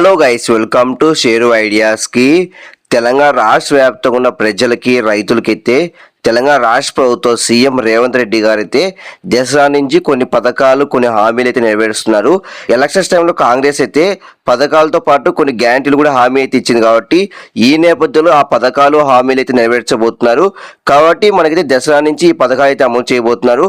Hello guys welcome to Sheru ఐడియాస్కి Telangana రాష్ట్ర వ్యాప్తంగా ఉన్న ప్రజలకి రైతులకైతే తెలంగాణ రాష్ట్ర ప్రభుత్వం సీఎం రేవంత్ రెడ్డి గారైతే దసరా నుంచి కొన్ని పథకాలు కొన్ని హామీలు అయితే నెరవేరుస్తున్నారు. ఎలక్షన్స్ టైంలో కాంగ్రెస్ అయితే పథకాలతో పాటు కొన్ని గ్యారంటీలు కూడా హామీ అయితే ఇచ్చింది కాబట్టి ఈ నేపథ్యంలో ఆ పథకాలు హామీలు అయితే నెరవేర్చబోతున్నారు. కాబట్టి మనకైతే దసరా నుంచి ఈ పథకాలు అయితే అమలు చేయబోతున్నారు.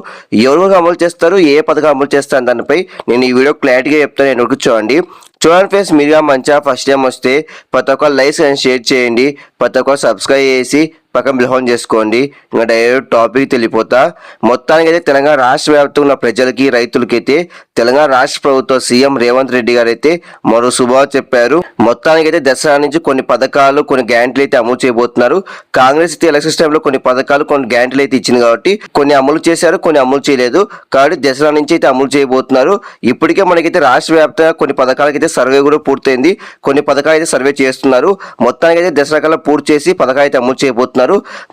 ఎవరు అమలు చేస్తారు ఏ పథకం అమలు చేస్తారు దానిపై నేను ఈ వీడియో క్లారిటీగా చెప్తాను. నేను చూడండి. చూడండి ఫ్రెండ్స్ మీరుగా మంచిగా ఫస్ట్ టైం వస్తే ప్రతి ఒక్క లైక్స్ అండ్ షేర్ చేయండి. ప్రతి ఒక్క సబ్స్క్రైబ్ చేసి పక్కన బిల్హోన్ చేసుకోండి. ఇంకా డైరెక్ట్ టాపిక్ తెలియపోతా మొత్తానికి అయితే తెలంగాణ రాష్ట్ర వ్యాప్తంగా ఉన్న ప్రజలకి రైతులకైతే తెలంగాణ రాష్ట్ర ప్రభుత్వ సీఎం రేవంత్ రెడ్డి గారు అయితే మరో శుభా చెప్పారు. మొత్తానికి అయితే దసరా నుంచి కొన్ని పథకాలు కొన్ని గ్యారంటీలు అయితే అమలు చేయబోతున్నారు. కాంగ్రెస్ అయితే ఎలక్షన్స్ టైంలో కొన్ని పథకాలు కొన్ని గ్యారంటీలు అయితే ఇచ్చింది కాబట్టి కొన్ని అమలు చేశారు కొన్ని అమలు చేయలేదు. కాబట్టి దసరా నుంచి అయితే అమలు చేయబోతున్నారు. ఇప్పటికే మనకైతే రాష్ట్ర వ్యాప్తంగా కొన్ని పథకాలకైతే సర్వే కూడా పూర్తయింది. కొన్ని పథకాలు అయితే సర్వే చేస్తున్నారు. మొత్తానికి అయితే దసరా కల్లా పూర్తి చేసి పథకాలు అయితే అమలు చేయబోతున్నారు.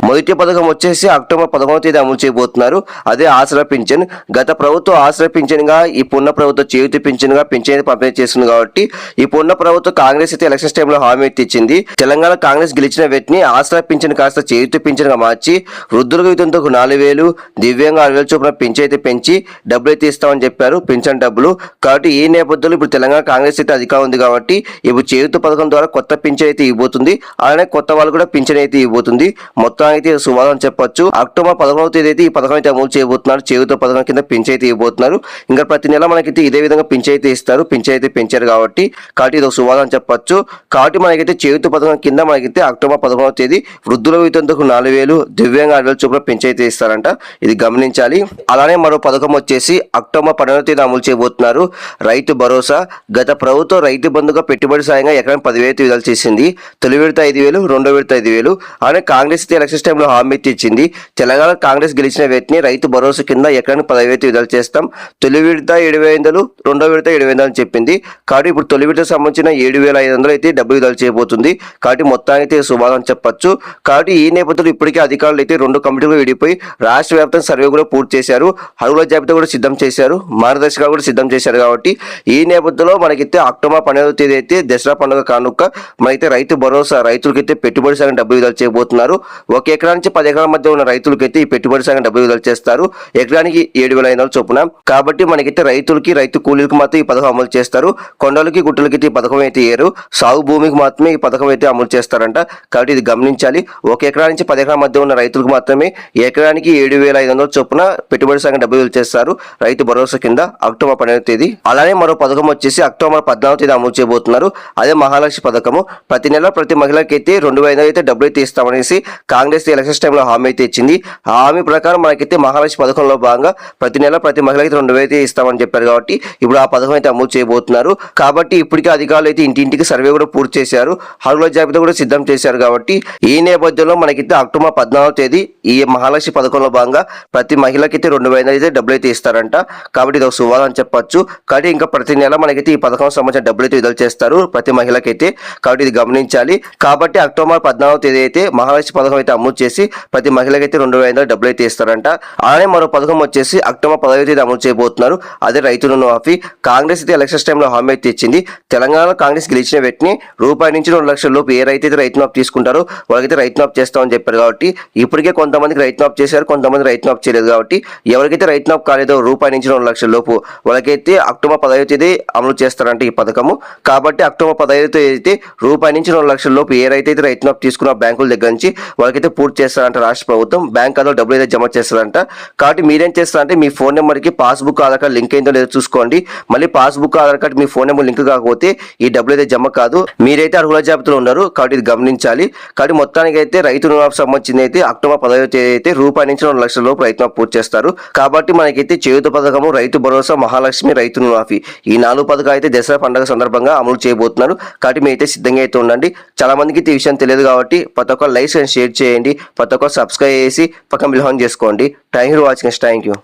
మొదటి పథకం వచ్చేసి అక్టోబర్ పదకొండవ తేదీ అమలు చేయబోతున్నారు. అదే ఆసరా పింఛన్. గత ప్రభుత్వం ఆసరా పింఛన్గా ఈ పున్న ప్రభుత్వం చేయుతి పింఛన్గా పింఛన్ అయితే పంపిణీ చేస్తుంది కాబట్టి ఈ పున్న ప్రభుత్వం కాంగ్రెస్ అయితే ఎలక్షన్స్ టైంలో హామీ ఇచ్చింది. తెలంగాణ కాంగ్రెస్ గెలిచిన వ్యక్తిని ఆసరా పింఛన్ కాస్త చేయుతి పింఛన్గా మార్చి వృద్ధులకు ఇతంతో నాలుగు వేలు దివ్యంగా ఆరు వేలు చొప్పున పింఛన్ అయితే పెంచి డబ్బులు అయితే ఇస్తామని చెప్పారు పింఛన్ డబ్బులు. కాబట్టి ఈ నేపథ్యంలో ఇప్పుడు తెలంగాణ కాంగ్రెస్ అయితే అధికారం ఉంది కాబట్టి ఇప్పుడు చేయుత పథకం ద్వారా కొత్త పింఛన్ అయితే ఇవ్వబోతుంది. అలానే కొత్త వాళ్ళు కూడా పింఛన్ అయితే ఇవ్వబోతుంది. మొత్తం అయితే సువాదం చెప్పొచ్చు. అక్టోబర్ పదకొండవ తేదీ అయితే ఈ పథకం అయితే అమలు చేయబోతున్నారు. చేయుత పథకం కింద పెంచైతే అయితే ఇవ్వబోతున్నారు. ఇంకా ప్రతి నెల మనకైతే ఇదే విధంగా పెంచైతే అయితే ఇస్తారు. పింఛన్ అయితే పెంచారు కాబట్టి కాబట్టి ఇది ఒక సువాదం చెప్పొచ్చు. కాబట్టి మనకైతే చేయుత పథకం కింద మనకైతే అక్టోబర్ పదకొండవ తేదీ వృద్ధుల వేతనకు నాలుగు వేలు దివ్యాంగ ఆరు వేలు చొప్పున అయితే ఇస్తారంట. ఇది గమనించాలి. అలానే మరో పథకం వచ్చేసి అక్టోబర్ పన్నెండవ తేదీ అమలు చేయబోతున్నారు. రైతు భరోసా. గత ప్రభుత్వం రైతు బంధుగా పెట్టుబడి సాయంగా ఎకరానికి పదివేలు విధాలు విడుదల చేసింది. తొలి విడత ఐదు వేలు రెండో విడత ఐదు వేలు. అలానే కాంగ్రెస్ కాంగ్రెస్ ఎలక్షన్ టైంలో హామీ ఇచ్చింది. తెలంగాణ కాంగ్రెస్ గెలిచిన వ్యక్తిని రైతు భరోసా కింద ఎకరానికి పదివేలు విడుదల చేస్తాం. తొలి విడత ఏడు వేలు రెండో విడత ఏడు వేలు అని చెప్పింది. కాబట్టి ఇప్పుడు తొలి విడత సంబంధించిన ఏడు వేల ఐదు వందలు అయితే డబ్బు విడుదల చేయబోతుంది. కాబట్టి మొత్తానికి అయితే శుభాగం చెప్పొచ్చు. కాబట్టి ఈ నేపథ్యంలో ఇప్పటికే అధికారులు అయితే రెండు కమిటీలు విడిపోయి రాష్ట్ర వ్యాప్తంగా సర్వే కూడా పూర్తి చేశారు. అడుగుల జాబితా కూడా సిద్ధం చేశారు. మార్గదర్శకాలు కూడా సిద్ధం చేశారు కాబట్టి ఈ నేపథ్యంలో మనకైతే అక్టోబర్ పన్నెండవ తేదీ అయితే దసరా పండుగ కానుక మనకైతే రైతు భరోసా రైతులకైతే పెట్టుబడి సాగం డబ్బు విడుదల చేయబోతున్నారు. ఒక ఎకరా నుంచి పది ఎకరాల మధ్య ఉన్న రైతులకైతే ఈ పెట్టుబడి సంఘం డబ్బు విడుదల చేస్తారు. ఎకరానికి ఏడు వేల ఐదు వందల చొప్పున. కాబట్టి మనకైతే రైతులకి రైతు కూలీలకు మాత్రం ఈ పథకం అమలు చేస్తారు. కొండలకి గుట్టలకి అయితే ఈ పథకం అయితే ఏరు సాగు భూమికి మాత్రమే ఈ పథకం అయితే అమలు చేస్తారంట. కాబట్టి ఇది గమనించాలి. ఒక ఎకరా నుంచి పది ఎకరాల మధ్య ఉన్న రైతులకు మాత్రమే ఎకరానికి ఏడు వేల ఐదు వందల చొప్పున పెట్టుబడి సంఘం డబ్బు విడుదల చేస్తారు. రైతు భరోసా కింద అక్టోబర్ పన్నెండవ తేదీ. అలానే మరో పథకం వచ్చేసి అక్టోబర్ పద్నాలుగు తేదీ అమలు చేయబోతున్నారు. అదే మహాలక్ష్మి పథకము. ప్రతి నెల ప్రతి మహిళకి అయితే రెండు వేల అయితే డబ్బులు అయితే ఇస్తామనేసి కాంగ్రెస్ ఎలక్షన్స్ టైంలో హామీ అయితే ఇచ్చింది. ఆ హామీ ప్రకారం మనకైతే మహాలక్ష్మి పథకంలో భాగంగా ప్రతి నెల ప్రతి మహిళకి రెండు వేలు అయితే ఇస్తామని చెప్పారు కాబట్టి ఇప్పుడు ఆ పథకం అయితే అమలు చేయబోతున్నారు. కాబట్టి ఇప్పటికే అధికారులు అయితే ఇంటింటికి సర్వే కూడా పూర్తి చేశారు. హరుల జాబితా కూడా సిద్ధం చేశారు కాబట్టి ఈ నేపథ్యంలో మనకైతే అక్టోబర్ పద్నాలుగో తేదీ ఈ మహాలక్ష్మి పథకంలో భాగంగా ప్రతి మహిళకైతే రెండు వేల అయితే డబ్బులు అయితే ఇస్తారంట. కాబట్టి ఇది ఒక సువాదం అని చెప్పొచ్చు. కాబట్టి ఇంకా ప్రతి నెల మనకైతే ఈ పథకం సంబంధించిన డబ్బులు అయితే విడుదల చేస్తారు ప్రతి మహిళకైతే. కాబట్టి ఇది గమనించాలి. కాబట్టి అక్టోబర్ పద్నాలుగో తేదీ అయితే మహాలక్ష్మి పథకం అయితే అమలు చేసి ప్రతి మహిళకైతే రెండు వేల డబ్బులు అయితే ఇస్తారంట. అలానే మరో పథకం వచ్చేసి అక్టోబర్ పదవి తేదీ అమలు చేయబోతున్నారు. అదే రైతుల మాఫీ కాంగ్రెస్ అయితే ఎలక్షన్స్ టైంలో హామీ అయితే ఇచ్చింది. తెలంగాణలో కాంగ్రెస్ గెలిచిన వ్యక్తిని రూపాయి నుంచి రెండు లక్షల లోపు ఏ రైతు అయితే రైతు మాఫ్ తీసుకుంటారో వాళ్ళకైతే రైతు మాఫ్ చేస్తామని చెప్పారు కాబట్టి ఇప్పటికే కొంతమందికి రైతు మాఫ్ చేశారు కొంతమంది రైతు మాఫ్ చేయలేదు కాబట్టి ఎవరికైతే రైతు మాఫ్ కాలేదో రూపాయి నుంచి రెండు లక్షల లోపు వాళ్ళకైతే అక్టోబర్ పదవి తేదీ అమలు చేస్తారంట ఈ పథకము. కాబట్టి అక్టోబర్ పదహైదు తేదీ అయితే రూపాయి నుంచి రెండు లక్షల లోపు ఏ రైతు అయితే రైతు మాఫ్ తీసుకున్న బ్యాంకుల దగ్గర నుంచి వాళ్ళకైతే పూర్తి చేస్తారంట రాష్ట్ర ప్రభుత్వం. బ్యాంక్ ఖాతాలో డబ్బులు అయితే జమ చేస్తారంట. కాబట్టి మీరేం చేస్తారంటే మీ ఫోన్ నెంబర్కి పాస్బుక్ ఆధార్ కార్డు లింక్ అయిందో లేదో చూసుకోండి. మళ్ళీ పాస్బుక్ ఆధార్ కార్డు మీ ఫోన్ నెంబర్ లింక్ కాకపోతే ఈ డబ్బులు అయితే జమ కాదు. మీరైతే అర్హుల జాబితాలో ఉన్నారు. కాబట్టి ఇది గమనించాలి. కాబట్టి మొత్తానికి అయితే రైతు రుణమాఫీ సంబంధించింది అయితే అక్టోబర్ పదవ తేదీ అయితే రూపాయి నుంచి రెండు లక్షల లోపు రైతు పూర్తి చేస్తారు. కాబట్టి మనకైతే చేయుత పథకము రైతు భరోసా మహాలక్ష్మి రైతు రుణమాఫీ ఈ నాలుగు పథకాలు అయితే దసరా పండుగ సందర్భంగా అమలు చేయబోతున్నారు. కాబట్టి మీ అయితే సిద్ధంగా అయితే ఉండండి. చాలా మందికి ఈ విషయం తెలియదు కాబట్టి ప్రతి ఒక్క లైసెన్స్ షేర్ చేయండి. ప్రతి ఒక్క సబ్స్క్రైబ్ చేసి పక్కన బిల్హాన్ చేసుకోండి. Thank you watching thank you